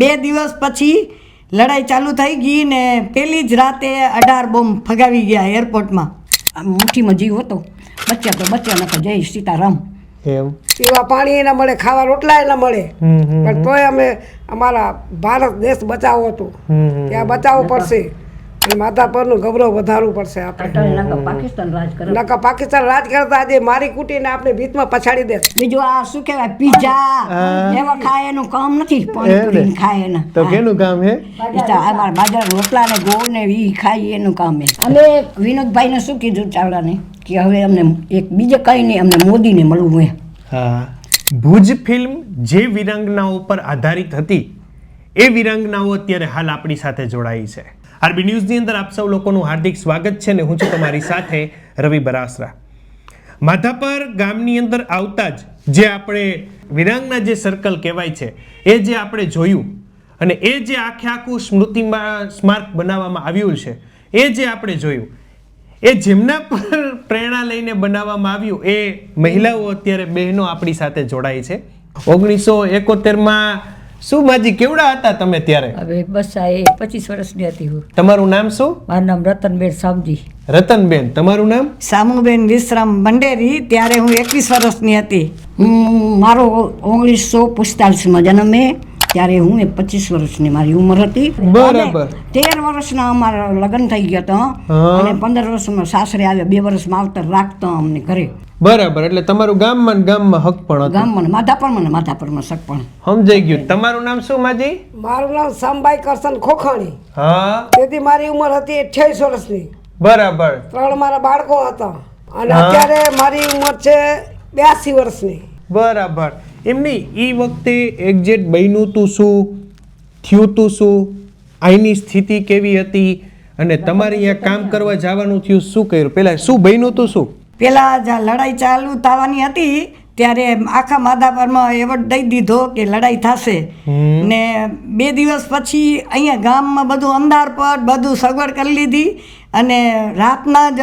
બે દિવસ પછી લડાઈ ચાલુ થઈ ગઈ ને પેલી જ રાતે અઢાર બોમ્બ ફગાવી ગયા એરપોર્ટમાં. આમ મુઠ્ઠીમાં જીવ હતો. બચ્યા તો બચ્યા નતો જય સીતારામ. એમ પીવા પાણી એના મળે ખાવા રોટલા એના મળે. પણ તોય અમે અમારા ભારત દેશ બચાવો હતું. ત્યાં બચાવવો પડશે. અને માતા પરનું ગૌરવ વધારવું પડશે આપણે. પાકિસ્તાન રાજ કરે. પાકિસ્તાન રાજ કરતા આજે મારી કુટીને આપણે ભીતમાં પછાડી દે. બીજું આ શું કહેવાય? પીઝા. એવા ખાય એનું કામ નથી. પાણીપુરી ખાય એના. તો કેનું કામ હે? અમારા બાજરા રોટલા ને ગોળ ને ઈ ખાઈ એનું કામ હે. અમે વિનોદભાઈને શું કીધું ચાવડાને? કે હવે અમને એક બીજે કંઈ નહીં અમને મોદીને મળવું હે. હા. ભુજ ફિલ્મ જે વિરંગનાઓ પર આધારિત હતી એ વિરંગનાઓ અત્યારે હાલ આપણી સાથે જોડાઈ છે. આરબી ન્યૂઝની અંદર આપ સૌ લોકોનું હાર્દિક સ્વાગત છે ને હું છું તમારી સાથે રવિ બરાસરા. માધાપર ગામની અંદર આવતા જ જે આપણે વિરાંગના જે સર્કલ કહેવાય છે, એ જે આપણે જોયું અને એ જે આખે આખું સ્મૃતિમાં સ્મારક બનાવવામાં આવ્યું છે, એ જે આપણે જોયું, એ જેમના પર પ્રેરણા લઈને બનાવવામાં આવ્યું, એ મહિલાઓ અત્યારે બહેનો આપણી સાથે જોડાય છે. ઓગણીસો એકોતેરમાં શું માજી કેવડા હતા તમે ત્યારે? હવે બસ આ એ પચીસ વર્ષની હતી હું. તમારું નામ શું? મારું નામ રતનબેન સામજી. રતનબેન તમારું નામ? સામુબેન વિશ્રામ મંડેરી ત્યારે હું એકવીસ વર્ષની હતી. હું મારો ઓગણીસો પિસ્તાલીસમાં જન્મે. ત્યારે હું એ પચીસ વર્ષની મારી ઉંમર હતી. બરાબર. તેર વર્ષના અમારા લગ્ન થઈ ગયા હતા. અને પંદર વર્ષમાં સાસરે આવ્યા બે વર્ષ માવતર રાખતા અમને ઘરે. બરાબર એટલે તમારું ગામમાં ગામમાં હક પણ હતું. ગામમાં માધાપરમાં ને માધાપરમાં પણ. સમજાઈ ગયું. તમારું નામ શું માજી? મારું નામ સંભાઈ કરસન ખોખાણી. હા. તેથી મારી ઉંમર હતી અઠ્યાવીસ વર્ષની. બરાબર. ત્રણ મારા બાળકો હતા. અને અત્યારે મારી ઉંમર છે બ્યાસી વર્ષની. બરાબર. એમની એ વખતે એક્ઝેક્ટ બન્યું તું શું? થયું તું શું? અહીંની સ્થિતિ કેવી હતી? અને તમારે અહીંયા કામ કરવા જવાનું થયું શું કર્યું? પેલા શું બન્યું તું શું? પેલા જ્યાં લડાઈ ચાલુ થવાની હતી ત્યારે આખા માધાપરમાં એવોર્ડ દઈ દીધો કે લડાઈ થશે. ને બે દિવસ પછી અહીંયા ગામમાં બધું અંધારપટ બધું સગવડ કરી લીધી. અને રાતના જ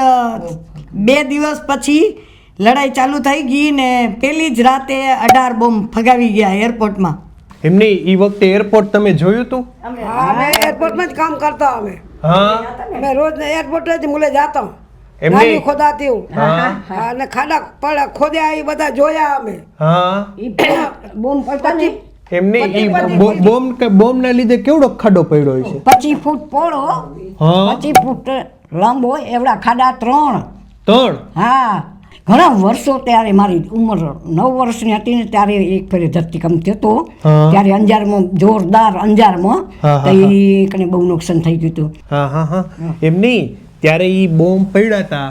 બે દિવસ પછી લડાઈ ચાલુ થઈ ગઈ ને પેલી જ રાતે અઢાર બોમ્બ ફગાવી ગયા એરપોર્ટમાં. એમની એ વખતે એરપોર્ટ તમે જોયું તું? હા અમે એરપોર્ટમાં જ કામ કરતા અમે. હા? અમે રોજ એરપોર્ટ જ મુલે જાતા. એમની- નાની ખોદાતી હું. અને ખાડા પડ્યા ખોદ્યા એ બધા જોયા અમે. હા? બોમ્બ પડતા ને એમને ઈ બોમ્બ બોમ્બ ના લીધે કેવડો ખાડો પડ્યો છે? પચીસ ફૂટ પોળો હા? પચીસ ફૂટ લાંબો એવડા ખાડા ત્રણ. ત્રણ? હા. ઘણા વર્ષો ત્યારે મારી ઉંમર નવ વર્ષની હતી ને ત્યારે એક ફેરે ધરતીકંપ થયો ત્યારે અંજારમાં જોરદાર અંજારમાં તો એ કને બહુ નુકસાન થઈ ગયું હતું. એમ નહીં ત્યારે એ બોમ્બ પડ્યા હતા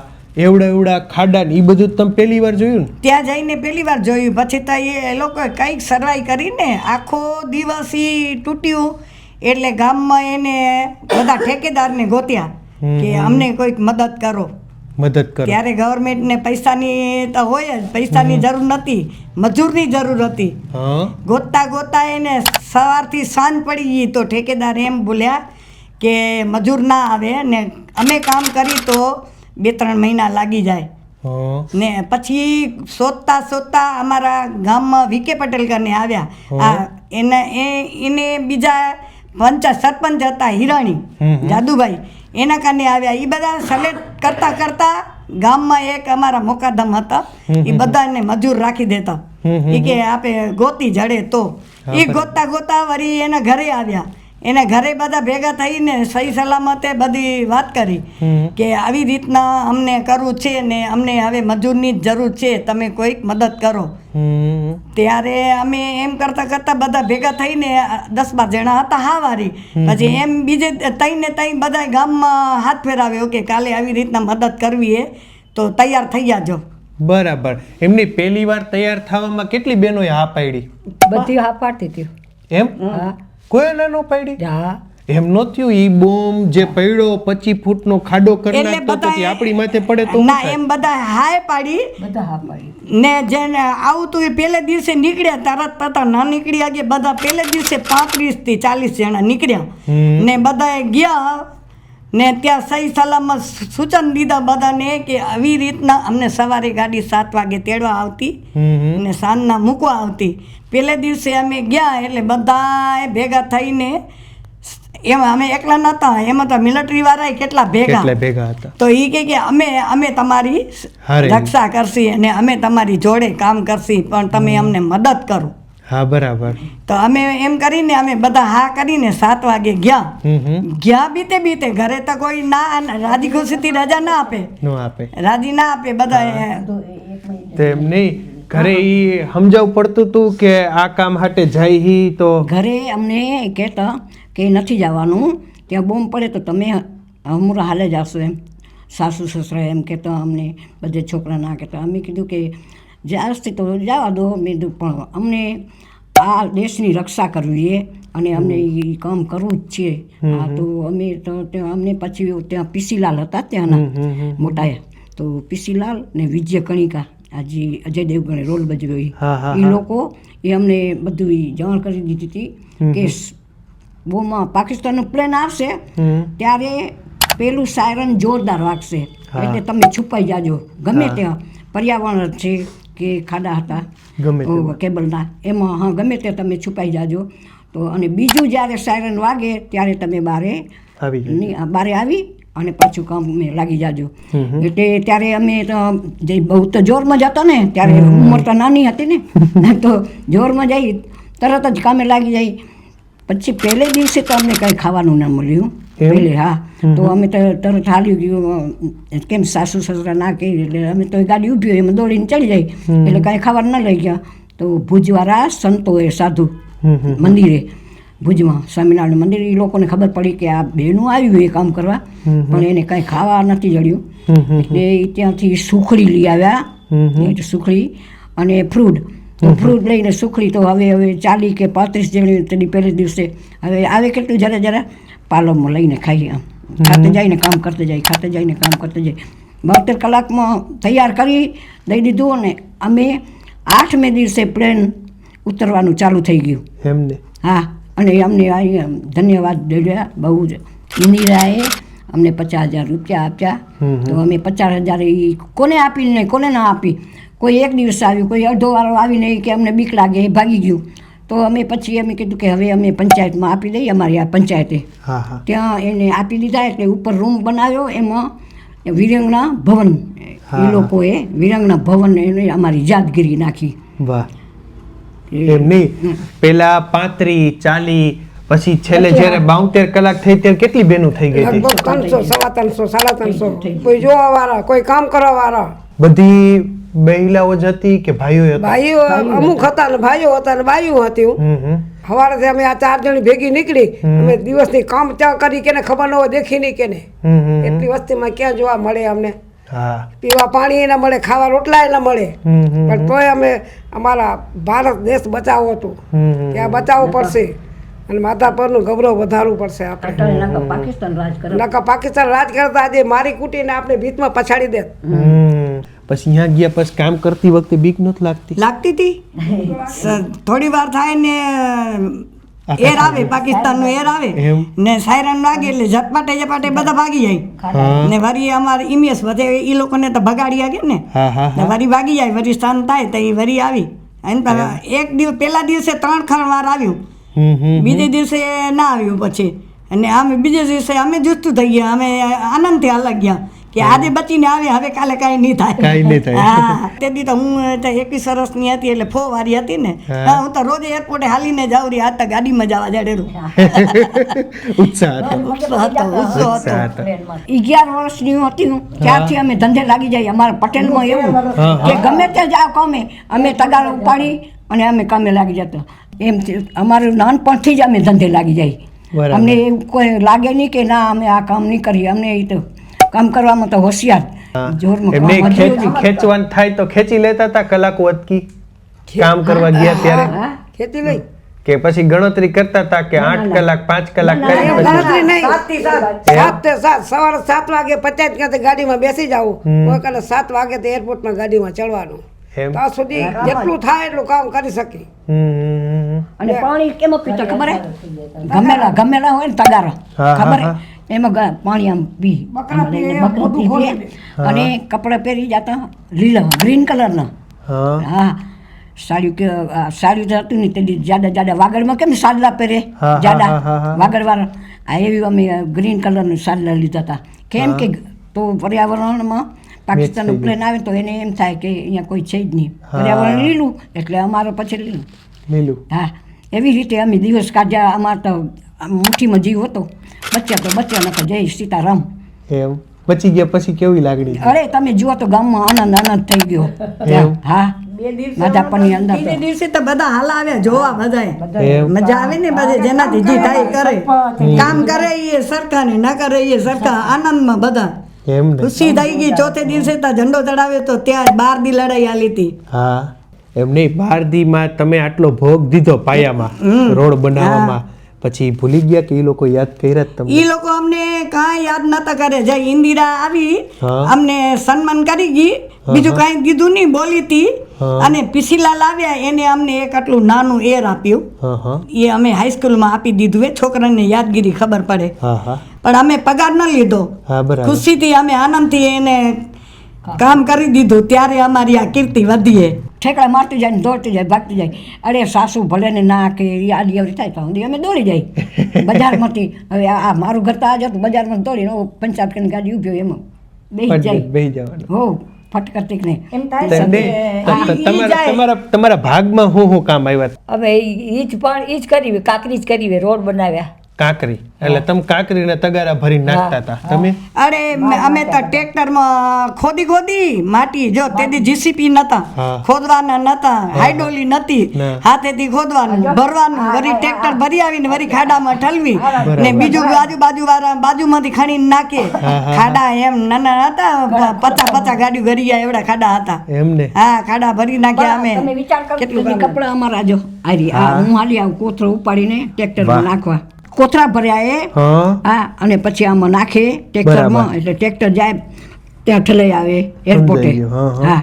એવડા એવડા ખાડા ને ઈ બધું તમે પહેલી વાર જોયું ને? ત્યાં જઈને પહેલી વાર જોયું. પછી તો એ લોકોએ કંઈક સર્વાઈ કરીને આખો દિવસ એ તૂટ્યું. એટલે ગામમાં એને બધા ઠેકેદારને ગોત્યા કે અમને કોઈક મદદ કરો. મદદ કરો. ત્યારે ગવર્મેન્ટને પૈસાની તો હોય જ પૈસાની જરૂર નથી મજૂરની જરૂર હતી. ગોતતા ગોતતા એને સવારથી સાંજ પડી ગઈ તો ઠેકેદાર એમ બોલ્યા કે મજૂર ના આવે ને અમે કામ કરી તો બે ત્રણ મહિના લાગી જાય. ને પછી શોધતા શોધતા અમારા ગામમાં વીકે પટેલ કરીને આવ્યા. આ એને એને બીજા પંચાયત સરપંચ હતા હિરાણી જાદુભાઈ. એના કારણે આવ્યા. એ બધા સલેક્ટ કરતા કરતા ગામમાં એક અમારા મોકાદમ હતા. એ બધાને મજૂર રાખી દેતા. એ કે આપે ગોતી જડે તો. એ ગોતતા ગોતા વળી એના ઘરે આવ્યા. એના ઘરે બધા ભેગા થઈને સહી સલામતે બધી વાત કરી કે આવી રીતના અમને કરવું છે ને અમને હવે મજૂરની જ જરૂર છે તમે કોઈક મદદ કરો. હમ. ત્યારે અમે એમ કરતા કરતા બધા ભેગા થઈને દસ બાર જણા હતા હાવારી. પછી એમ બીજે તઈને તઈ બધા ગામમાં હાથ ફેરાવ્યો કે કાલે આવી રીતના મદદ કરવી એ તો તૈયાર થઈ જાજો. બરાબર. એમની પહેલી વાર તૈયાર થવામાં કેટલી બહેનોએ હા પાડી? બધી હા પાડતી હતી. એમ? હા. કોઈ ના નો પાડી? હા એમ નો થયું ઈ બોમ્બ જે પડ્યો પચી ફૂટ નો ખાડો કરી નાખતો તો આપણી માથે પડે તો ના એમ બધા હાય પાડી. બધા હા પાડી ને જેને આવતું એ પહેલે દિવસે નીકળ્યા તરત પતા ના નીકળ્યા કે બધા પહેલે દિવસે પાંત્રીસથી ચાલીસ જણા નીકળ્યા. ને બધા ગયા ને ત્યાં સહી સલામત સૂચન દીધા બધાને કે આવી રીતના અમને સવારે ગાડી સાત વાગે તેડવા આવતી. ને સાંજના મૂકવા આવતી. પેલે દિવસે અમે ગયા એટલે બધાએ ભેગા થઈને એમાં અમે એકલા નહોતા એમાં તો મિલિટરી વાળા કેટલા ભેગા. ભેગા હતા? તો એ કહે કે અમે અમે તમારી રક્ષા કરશી અને અમે તમારી જોડે કામ કરશી પણ તમે અમને મદદ કરો. હા બરાબર. તો અમે એમ કરીને અમે બધા હા કરીને સાત વાગે ગયા. ગયા બીતે બીતે ઘરે તો કોઈ ના રાજી ખુશીથી રજા ના આપે. નો આપે. રાજી ના આપે બધા તેમ નહીં. ઘરે ઈ સમજાવવું પડતું હતું કે આ કામ હાટે જાય હી તો? ઘરે અમને કહેતા કે નથી જવાનું ત્યાં બોમ્બ પડે તો તમે હમણાં હાલે જાશો એમ. સાસુ સસરા એમ કહેતા અમને બધે છોકરા ના કહેતા. અમે કીધું કે જ્યારથી તો જવા દો. મેં પણ અમને આ દેશની રક્ષા કરવી એ અને અમને એ કામ કરવું જ છે. હા તો અમે તો ત્યાં અમને પછી ત્યાં પીસીલાલ હતા ત્યાંના મોટા તો પીસીલાલ ને વિજય કણિકા. આજે અજય દેવગણે રોલ ભજવ્યો એ. લોકો એ અમને બધું જાણ કરી દીધી હતી કે બોમાં પાકિસ્તાનનું પ્લેન આવશે ત્યારે પેલું સાયરન જોરદાર વાગશે. એટલે તમે છુપાઈ જાજો. ગમે ત્યાં પર્યાવરણ છે કે ખાડા હતા કેબલના એમાં હા ગમે તે તમે છુપાઈ જાજો. તો અને બીજું જ્યારે સાયરન વાગે ત્યારે તમે બારે આવી બારે આવી અને પાછું કામ અમે લાગી જાજો. એટલે ત્યારે અમે તો જે બહુ તો જોરમાં જતા ને ત્યારે ઉંમર તો નાની હતી ને તો જોરમાં જઈ તરત જ કામે લાગી જાય પછી પહેલે દિવસે તો અમને કંઈ ખાવાનું ના મળ્યું. પહેલે હા. તો અમે તો તરત હાલ્યું ગયું કેમ સાસુ સસરા ના કહી એટલે અમે તો ગાડી ઊભી હોય એમાં દોડીને ચડી જાય. એટલે કાંઈ ખાવાનું ન લઈ ગયા. તો ભુજવાળા સંતોએ સાધુ મંદિરે ભુજમાં સ્વામિનારાયણ મંદિર એ લોકોને ખબર પડી કે આ બહેનું આવ્યું એ કામ કરવા. પણ એને કાંઈ ખાવા નથી જડ્યું. એટલે ઈ ત્યાંથી સુખડી લઈ આવ્યા. સુખડી અને ફ્રૂટ. તો ફ્રૂટ લઈને સુખડી તો હવે હવે ચાલી કે પાંત્રીસ જેવી તેની પહેલે દિવસે. હવે આવે કેટલું જરા જરા? પાલમમાં લઈને આમ. ખાતે જઈને કામ કરતે જાય ખાતે જઈને કામ કરતે જાય. બોતેર કલાકમાં તૈયાર કરી દઈ દીધું અને અમે આઠમે દિવસે પ્લેન ઉતરવાનું ચાલુ થઈ ગયું. એમને? હા. અને અમને આ ધન્યવાદ દેડ્યા બહુ જ ઇન્દિરાએ અમને પચાસ હજાર રૂપિયા આપ્યા. તો અમે પચાસ હજાર એ કોને આપી નહીં કોને ના આપી? કોઈ એક દિવસ આવ્યું કોઈ અડધો વાળો આવીને કે અમને બીક લાગે એ ભાગી ગયું. તો અમે પછી અમે કીધું કે હવે અમે પંચાયતમાં આપી દઈએ અમારી આ પંચાયતે. ત્યાં એને આપી દીધા એટલે ઉપર રૂમ બનાવ્યો એમાં વિરંગના ભવન. એ લોકોએ વિરંગના ભવન એને અમારી યાદગીરી નાખી. વાહ. એમ નહીં. પેલા પાંત્રી ચાલી પછી છેલ્લે જ્યારે બાઉતેર કલાક થઈ ત્યારે કેટલી બેનું થઈ ગઈ હતી? લગભગ ત્રણસો સવા ત્રણસો સાડા ત્રણસો. કોઈ જોવા વાળા કોઈ કામ કરવા વાળા. બધી મહિલાઓ જ હતી કે ભાઈઓ ભાઈઓ અમુક હતા. ને ભાઈઓ હતા ને બાઈઓ હતી સવારે અમે આ ચાર જણી ભેગી નીકળી અમે દિવસની કામ ત્યાં કરી કેને ખબર ન હોય દેખી નહીં કેને. એટલી વસ્તીમાં ક્યાં જોવા મળે અમને? પીવા પાણી એના મળે ખાવા રોટલા એના મળે. પણ તોય અમે અમારા ભારત દેશ બચાવો હતું. ત્યાં બચાવવું પડશે. અને માતા પરનું ગૌરવ વધારવું પડશે આપણે. પાકિસ્તાન રાજ કરે. નકા પાકિસ્તાન રાજ કરતા આજે મારી કુટીને આપણે ભીતમાં પછાડી દે પછી અહીંયા ગયા પછી કામ કરતી વખતે બીક નથી લાગતી? લાગતી હતી થોડી વાર થાય ને એર આવે પાકિસ્તાન નો એર આવે. ને સાયરન વાગે એટલે ઝટપાટે ઝપાટે બધા ભાગી જાય. ને વરી અમારે ઇમેસ વધે એ લોકોને તો ભગાડી આગે ને. વરી ભાગી જાય વરી સ્થાન થાય તો એ વરી આવી. અને એક દિવસ પહેલા દિવસે ત્રણ ખણ વાર આવ્યું. બીજે દિવસે ના આવ્યું પછી. અને અમે બીજે દિવસે અમે જુસ્તું થઈ ગયા અમે આનંદથી અલગ ગયા. કે આજે બચીને આવે હવે કાલે કાંઈ નહીં થાય. કાંઈ નહીં થાય. હા. તે દી તો હું તો એકવીસ વર્ષની હતી એટલે ફો વારી હતી ને. હા. હા, તો રોજ એરપોર્ટે હાલીને જાઉં રહી આ તો ગાડીમાં જવા જડેલું ઉત્સાહ હતો. ઉત્સવ હતો ઉત્સવ ઉત્સાહ હતો. અગિયાર વર્ષની હતી હું ત્યારથી અમે ધંધે લાગી જાય અમારા પટેલમાં એવું કે ગમે તે જાવ કામે અમે તગાર ઉપાડી અને અમે કામે લાગી જતા. એમ અમારું નાનપણથી જ અમે ધંધે લાગી જાય. અમને એવું કોઈ લાગે નહીં કે ના અમે આ કામ નહીં કરીએ. અમને એ તો કામ કરવામાં તો હોશિયાર. જોરમાં એમને. ખેંચવાનું થાય તો ખેંચી લેતા હતા કલાક વધકી કામ કરવા ગયા ત્યારે. ખેતી લઈ. કે પછી ગણતરી કરતા હતા કે આઠ કલાક પાંચ કલાક કરી ગણતરી નહીં. સવારે સાત વાગે પચાસ ક્યાંથી ગાડીમાં બેસી જવું કોઈ કાલે સાત વાગે તો એરપોર્ટમાં ગાડીમાં ચડવાનું. ત્યાં સુધી જેટલું થાય એટલું કામ કરી શકી. અને પાણી કેમ પીતો ખબર ગમેલા ગમેલા હોય ને તગારા. ખબર એમાં પાણી આમ પી. બકરા આમ પીએ, પી અને કપડાં પહેરી જતા લીલા ગ્રીન કલરના. હા. હા. સાડી કે સાડી તો હતું ને તે જાડા જાડા વાગડમાં કેમ સાદલા પહેરે? જાડા. વાગડવાળા. આ એવી અમે ગ્રીન કલરનું સાદલા લીધા હતા. કેમ કે તો પર્યાવરણમાં પાકિસ્તાન પ્લેન આવે તો એને એમ થાય કે અહીંયા કોઈ છે જ નહીં. પર્યાવરણ લીલું એટલે અમારે પછી લીલું. લીલું. હા. એવી રીતે અમે દિવસ કાઢ્યા અમારે તો આમ મુઠ્ઠીમાં જીવ હતો. બચ્યા તો બચ્યા નકર જય સીતારામ. એવું? બચી ગયા પછી કેવી લાગણી? અરે તમે જુઓ તો ગામમાં આનંદ આનંદ થઈ ગયો. હા બે દિવસે તો. બધા હાલ આવ્યા જોવા બધાય. મજા આવે ને બધે જેનાથી જે થાય કરે કામ કરે એ સરખા ને ના કરે એ સરખા. આનંદમાં બધા. ખુશી થઈ ગઈ ચોથે દિવસે તો ઝંડો ચડાવ્યો તો ત્યાં બાર દી લડાઈ આલી હતી. હા. એમ નહીં બાર દીમાં તમે આટલો ભોગ દીધો પાયામાં રોડ બનાવવામાં. પછી ભૂલી ગયા કે એ લોકો યાદ કર્યા તમને? ઈ લોકો અમને કાંઈ યાદ નતા કરે જે ઇન્દિરા આવી અમને સન્માન કરી ગઈ. બીજું કાંઈ કીધું નહીં બોલી હતી અને પીસીલાલ આવ્યા એને અમને એક આટલું નાનું એર આપ્યું. એ અમે હાઈસ્કૂલમાં આપી દીધું એ છોકરાને યાદગીરી ખબર પડે. પણ અમે પગાર ન લીધો. ખુશીથી અમે આનંદથી એને કામ કરી દીધું. ત્યારે અમારી આ કીર્તિ વધીએ ઠેકડા મારતી જાય ને દોડતી જાય ભાગતી જાય. અરે સાસુ ભલે ને ના કે આડી અવડી થાય તો સુધી અમે દોડી જાય. બજારમાંથી. હવે આ મારું ઘર તો આ જતું બજારમાં દોડીને પંચાયત કરીને ગાડી ઊભી હોય એમાં. બેસી જાય. બેસી જવાનું. હો ફટકરતી ને એમ થાય તમારા તમારા તમારા ભાગમાં હું હું કામ આવ્યા? હવે ઈ જ પણ ઈ જ કરી કાકરી જ કરી રોડ બનાવ્યા. કાકરી. એટલે તમે કાકરીને તગારા ભરી નાખતા હતા. તમે? અરે અમે તો ટ્રેક્ટરમાં ખોદી ખોદી માટી. જો તેથી જીસીપી નતા. ખોદવાના નતા. હાઇડોલી નતી. ના. હાથેથી ખોદવાનું ભરવાનું વરી ટ્રેક્ટર ભરી આવીને વરી ખાડામાં ઠલવી. ને બીજું બાજુ બાજુ વાળા બાજુમાંથી ખાણીને નાખે. ખાડા એમ નાના હતા પચાસ પચાસ ગાડી ભરી ગયા એવડા ખાડા હતા. એમને હા ખાડા ભરી નાખ્યા અમે. તમે વિચાર કેટલું કપડા અમારા જો આરી આ હું. હાલી આવું કોથળો ઉપાડીને ટ્રેક્ટરમાં નાખવા. કોથળા ભર્યા એ. હા. હા અને પછી આમાં નાખે ટ્રેક્ટરમાં એટલે ટ્રેક્ટર જાય ત્યાં ઠલાઈ આવે એરપોર્ટે હા,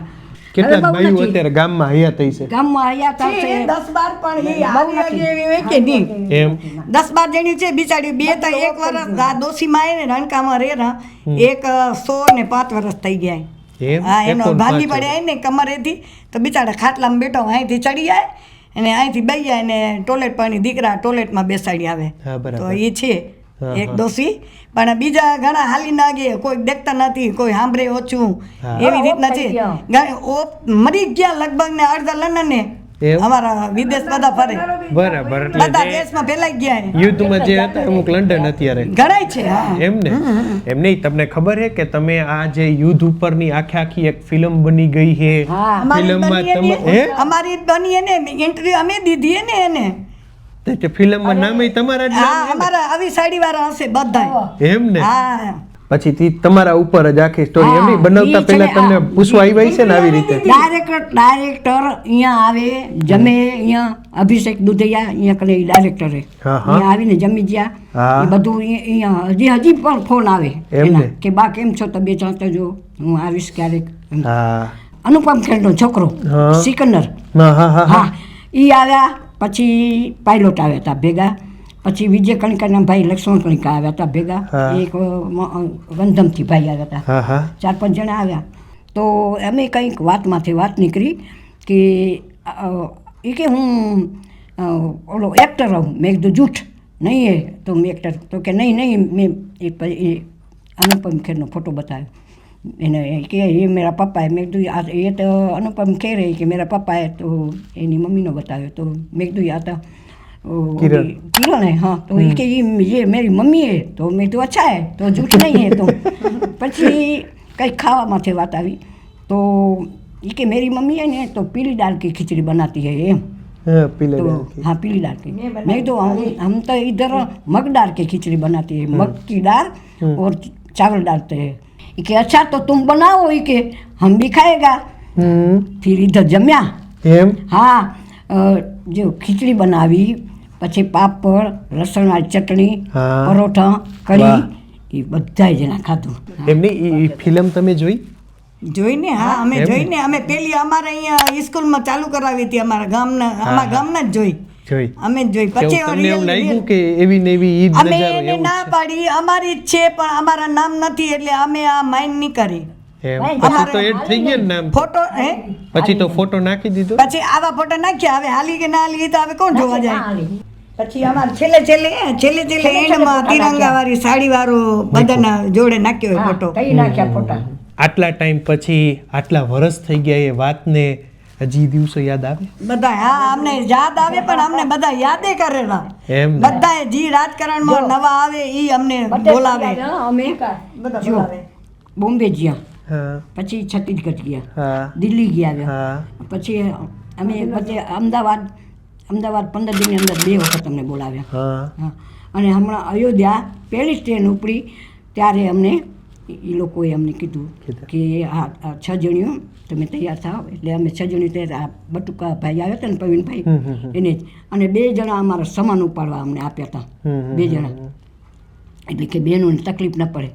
કેટલાક ભાઈઓ અત્યારે ગામમાં હયાત થઈ છે. ગામમાં આવ્યા તા એ દસ બાર પણ એ આવ્યા એવી હોય કે નહીં. એમ? દસ બાર જણી છે બિચારી બે તો એક વર્ષ આ ડોસીમાં આવે ને રણકામાં રેરા એક અ, સો ને પાંચ વર્ષ થઈ ગયા હા એનો ભાંગી પડ્યા ને કમરેથી તો બિચારા ખાટલામાં બેઠો અહીંથી ચડી જાય અને અહીંથી બૈયા જાય ને ટોયલેટ પાણી દીકરા ટોયલેટમાં બેસાડી આવે. તો એ છે એક દોષી. પણ બીજા ઘણા હાલી ના ગયા કોઈ દેખતા નથી કોઈ સાંભળે ઓછું. એવી રીતના છે. મરી ગયા લગભગ ને અડધા લંડન ને? અમારા વિદેશ બધા ફરે. બરાબર એટલે બધા દેશમાં ફેલાઈ ગયા છે. યુદ્ધમાં જે હતા અમુક લંડન અત્યારે. ઘણાય છે એમને એમ ને? એમ નહીં તમને ખબર છે કે તમે આ જે યુદ્ધ ઉપરની આખી આખી એક ફિલ્મ બની ગઈ છે ફિલ્મમાં તમે અમારી બની એને ઇન્ટરવ્યુ અમે દીધી ને એને. તે- તે ફિલ્મમાં નામે તમારા જ નામ અમારા આવી સાડી વાળા હશે બધા એમ ને? હા. પછી તી તમારા ઉપર જ આખી સ્ટોરી એમની બનાવતા પહેલા તમને પૂછવા આવી છે ને આવી રીતે? ડાયરેક્ટર ડાયરેક્ટર અહીંયા આવે જમે અહીંયા અભિષેક દુધૈયા અહીંયા કરે ડાયરેક્ટરે. અહીંયા આવીને જમી ગયા. એ બધું અહીંયા હજી હજી પણ ફોન આવે કે બા કેમ છો તબિયત ચાલતો જો હું આવીશ ક્યારેક. અનુપમ ખેરનો છોકરો. સિકંદર. હા એ આવ્યા પછી પાયલોટ આવ્યા હતા ભેગા. પછી વિજય કણકાના ભાઈ લક્ષ્મણ કણકા આવ્યા હતા ભેગા. એક વંધમથી ભાઈ આવ્યા હતા. ચાર પાંચ જણા આવ્યા. તો અમે કંઈક વાતમાંથી વાત નીકળી કે એ કે હું ઓલો એક્ટર હોઉં. મેં કીધું જૂઠ. નહીં એ. તો મેં એક્ટર તો કે નહીં નહીં. મેં એ પછી અનુપમ ખેરનો ફોટો બતાવ્યો. એને કે એ મેરા પપ્પાએ. મેં કીધું આ એ તો અનુપમ કહે રહી કે મેરા પપ્પાએ. તો એની મમ્મીનો બતાવ્યો. તો મેં કીધું આ તો किरण। ओली- किरण है हाँ तो ये कि ये ये मेरी मम्मी है तो मैं तो अच्छा है तो झूठ नहीं है तो પછી કંઈક ખાવામાંથી વાત આવી તો એ કે मेरी मम्मी है ने तो पीली दाल की खिचड़ी बनाती है एम હા પીલે तो हाँ पीली दाल की नहीं तो हम हम तो इधर मग दाल की खिचड़ी बनाती है मग की दाल और चावल डालते हैं ये कि अच्छा तो तुम बनाओ ये के हम भी खाएगा હમ फिर इधर जम्या એમ હા અ, જો ખીચડી બનાવી પછી પાપડ લસણવાળી ચટણી હા. પરોઠા કરી કઢી એ બધાય જણા ખાધું એમની ઈ ફિલ્મ તમે જોઈ? જોઈને હા અમે જોઈને અમે પેલી અમારે અહીંયા સ્કૂલમાં ચાલુ કરાવી હતી અમારા ગામના અમારા ગામના જ જોઈ. જોઈ. અમે જ જોઈ. કેવું પછી તમને એવું real- લાગ્યું કે એવી ને એવી ઈ અમે નજારો એને એવું ના પાડી. અમારી જ છે પણ અમારા નામ નથી એટલે અમે આ માઇન્ડ નહીં કરી. એમ. પછી તો એડ થઈ ગયા ને નામ? ફોટો હે? પછી તો ફોટો નાખી દીધો? પછી આવા ફોટો નાખ્યા હવે હાલી કે ના હાલી એ તો હવે કોણ જોવા જાય. પછી અમારે છેલ્લે છેલ્લે છેલ્લે છેલ્લે એન્ડમાં તિરંગા વાળી સાડી વાળો બધાના જોડે નાખ્યો હોય ફોટો. કઈ નાખ્યા ફોટા. આટલા ટાઈમ પછી આટલા વર્ષ થઈ ગયા એ વાતને હજી દિવસો યાદ આવે? બધા હા અમને યાદ આવે પણ અમને બધા યાદે કરેલા. એમ બધા જી રાજકારણમાં નવા આવે ઈ અમને બોલાવે. અમે બધા બોલાવે. બોમ્બે ગયા. પછી છત્તીસગઢ ગયા. હા. દિલ્હી ગયા. હા. પછી અમે પછી અમદાવાદ અમદાવાદ પંદર દિનની અંદર બે વખત અમને બોલાવ્યા. હા. અને હમણાં અયોધ્યા પહેલી ટ્રેન ઉપડી ત્યારે અમને એ લોકોએ અમને કીધું. કે આ છ જણીઓ તમે તૈયાર થાવ એટલે અમે છ જણી તૈયાર આ બટુકા ભાઈ આવ્યા હતા ને પ્રવીણભાઈ. એને જ. અને બે જણા અમારા સમાન ઉપાડવા અમને આપ્યા હતા. બે જણા. એટલે કે બહેનોને તકલીફ ન પડે.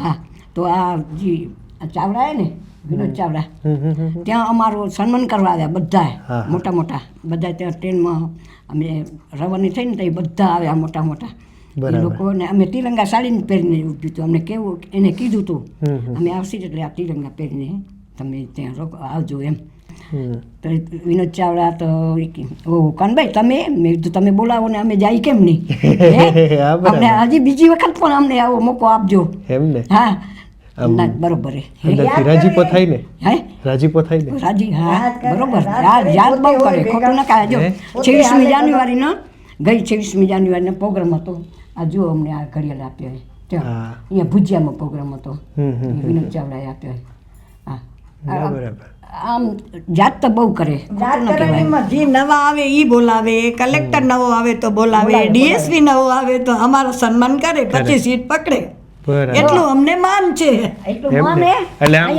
હા. તો આ જે આ ચાવડા હે ને વિનોદ ચાવડા. ત્યાં અમારું સન્માન કરવા આવ્યા બધા મોટા મોટા. બધા ત્યાં ટ્રેનમાં અમે રવાની થઈને તો એ બધા આવ્યા મોટા મોટા. એ લોકોને અમે તિરંગા સાડીને પહેરીને ઉઠ્યું હતું. અમને કેવું એને કીધું હતું. અમે આવશી એટલે આ તિરંગા પહેરીને તમે ત્યાં રોકો આવજો એમ. તો વિનોદ ચાવડા તો ઓહ કાનભાઈ તમે મેં કીધું તમે બોલાવો ને અમે જાય કેમ નહીં? અમને હજી બીજી વખત પણ અમને આવો મોકો આપજો. એમ ને હા. ના બરોબર હે. હે અંદરથી રાજીપો થાય ને? હે? રાજીપો થાય ને? રાજી હા બરોબર. યાદ યાદ બહુ કરે ખોટું ના કાય જો છવ્વીસમી જાન્યુઆરીનો ગઈ છવ્વીસમી જાન્યુઆરીનો પ્રોગ્રામ હતો. આ જો અમને આ ઘડિયાળ આપ્યો છે. ત્યાં અહીંયા ભુજિયામાં પ્રોગ્રામ હતો. હમ, હમ, એ વિનોદ ચાવડાએ આપ્યો હોય હા. આમ- બરાબર. આમ જાત તો બહુ કરે જે નવા આવે એ બોલાવે કલેક્ટર નવો આવે તો બોલાવે ડીએસપી નવો આવે તો અમારો સન્માન કરે પછી સીટ પકડે. એટલું અમને માન છે. એટલું આમ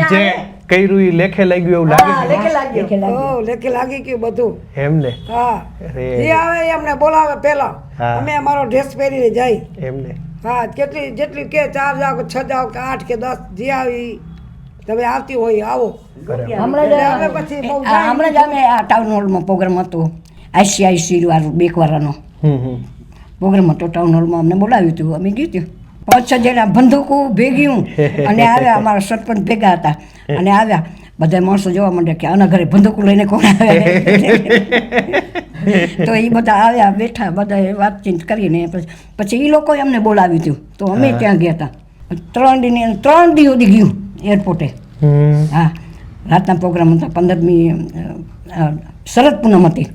જે કર્યું ઈ લેખે લાગ્યું એવું લાગે હા, લેખે લાગ્યું. ઓ લેખે લાગી ગયું બધું. એમ ને? હા. એ આવે એ અમને બોલાવે પેલા અમે અમારો ડ્રેસ પહેરીને જાય. એમ ને? હા કેટલી જેટલી કે ચાર જાવ કે છ જાવ કે આઠ કે દસ જે આવી તમે આવતી હોય આવો. હમણાં જ એટલે અમે પછી હમણાં જ અમે આ ટાઉન હોલમાં પ્રોગ્રામ હતો. આઈસીઆઈસી વાળું બેક વાળાનો હમ. પ્રોગ્રામ હતો ટાઉન હોલમાં અમને બોલાવ્યું હતું. અમે ગયું હતું. પાંચ જેના જણા બંદૂકો ભેગ્યું અને આવ્યા અમારા સરપંચ ભેગા હતા. અને આવ્યા. બધા માણસો જોવા માંડ્યા કે આના ઘરે બંદૂકો લઈને કોણ આવે? તો એ બધા આવ્યા બેઠા બધા વાતચીત કરીને પછી એ લોકોએ અમને બોલાવ્યું હતું તો અમે ત્યાં ગયા હતા ત્રણ દી ત્રણ દી સુધી ગયું એરપોર્ટે. હા. રાતના પ્રોગ્રામ હતા પંદરમી શરદ પૂનમ હતી.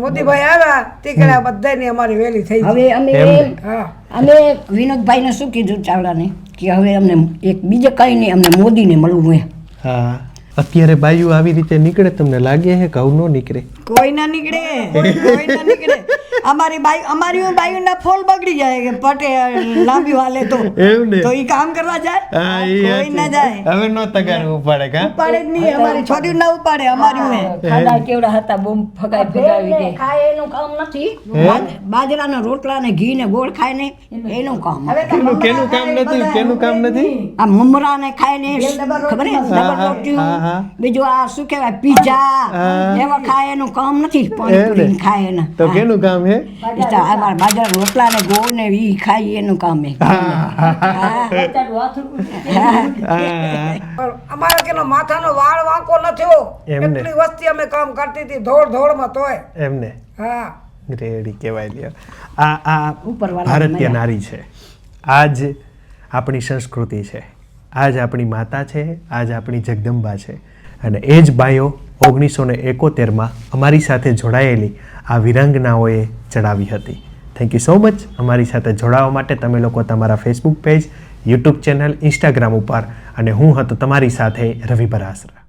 મોદીભાઈ આવ્યા તે બધાની અમારી વેલી થઈ ગઈ. હવે અમે વિનોદભાઈ ને અમે વિનોદભાઈને શું કીધું ચાવડાને? કે હવે અમને એક બીજે કંઈ નહીં અમને મોદીને મળવું હોય હા અત્યારે બાજુ આવી રીતે નીકળે તમને લાગે છે ઘઉં નો નીકળે? કોઈ ના નીકળે કોઈ ના નીકળે. અમારી બાઈ અમારી બાયુના ફોલ બગડી જાય કે પટે લાંબી વાલે તો. તો ઈ કામ કરવા જાય? કોઈ ના જાય. હવે નો તગાર ઉપાડે કા? ઉપાડે જ નહીં અમારી છોડી ના ઉપાડે અમારી ઉમે ખાડા કેવડા હતા બોમ્બ ફગાઈ ફગાવી દે. ખાય એનું કામ નથી. બાજ- બાજરાના રોટલા ને ઘી ને ગોળ ખાય ને એનું કામ કેનું કેનું કામ નથી કેનું કામ નથી? આ મમરા ને ખાય ને ખબર ને હા, ડબલ. બીજું આ શું કહેવાય પીઝા. એવા ખાય એનું કામ નથી પાણીપુરી ખાય એના. તો કેનું કામ હે? તો અમારા બાજરાના રોટલા ને ગોળ ને ઈ ખાઈ એનું કામ હે. અમારે કેનો માથાનો વાળ વાંકો ન થયો એટલી વસ્તી અમે કામ કરતી હતી ધોળ ધોળમાં તોય. એમને? હા. રેડી કહેવાય લ્યો. આ આ ઉપરવાળા ભારતીય નારી છે. આજ આપણી સંસ્કૃતિ છે. આજ આપણી માતા છે. આજ આપણી જગદંબા છે. અને એ જ બાયો ઓગણીસો ને એકોતેરમાં અમારી સાથે જોડાયેલી આ વિરંગનાઓએ ચડાવી હતી. થેન્ક યુ સો મચ અમારી સાથે જોડાવા માટે તમે લોકો તમારા Facebook page YouTube channel Instagram ઉપર અને હું હતો તમારી સાથે રવિ બરાસરા.